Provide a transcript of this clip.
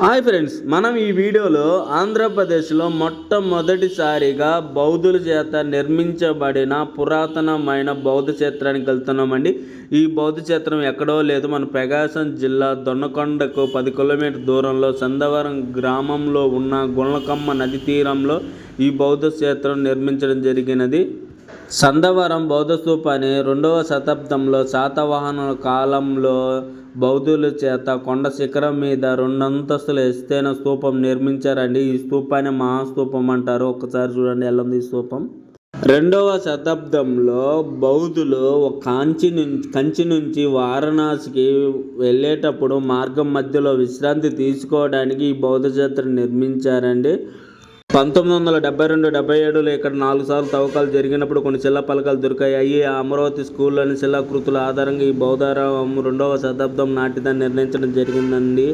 Hi friends మనం ఈ వీడియోలో ఆంధ్రప్రదేశ్లో మొట్టమొదటిసారిగా బౌద్ధుల చేత నిర్మించబడిన పురాతనమైన బౌద్ధ క్షేత్రానికి వెళ్తున్నామండి. ఈ బౌద్ధ క్షేత్రం ఎక్కడో లేదు. మన ప్రకాశం జిల్లా దొన్నకొండకు పది కిలోమీటర్ దూరంలో చందవరం గ్రామంలో ఉన్న గుణకమ్మ నది తీరంలో ఈ బౌద్ధ క్షేత్రం నిర్మించడం జరిగినది. సందవరం బౌద్ధస్థూపాన్ని రెండవ శతాబ్దంలో శాతవాహనుల కాలంలో బౌద్ధుల చేత కొండ శిఖరం మీద రెండంతస్తుల ఎస్తైన స్థూపం నిర్మించారండి. ఈ స్థూపాన్ని మహాస్తూపం అంటారు. ఒకసారి చూడండి ఎలా ఉంది ఈ స్థూపం. రెండవ శతాబ్దంలో బౌద్ధులు ఒక కాంచి నుంచి కంచి నుంచి వారణాసికి వెళ్ళేటప్పుడు మార్గం మధ్యలో విశ్రాంతి తీసుకోవడానికి ఈ బౌద్ధ క్షేత్రం నిర్మించారండి. పంతొమ్మిది వందల డెబ్బై రెండు డెబ్బై ఏడులో ఇక్కడ నాలుగు సార్లు తవ్వకాలు జరిగినప్పుడు కొన్ని శిలా పలకలు దొరికాయి. ఆ అమరావతి స్కూల్లోని శిలాకృతుల ఆధారంగా ఈ బౌద్ధారావం రెండవ శతాబ్దం నాటిదని నిర్ణయించడం జరిగిందండి.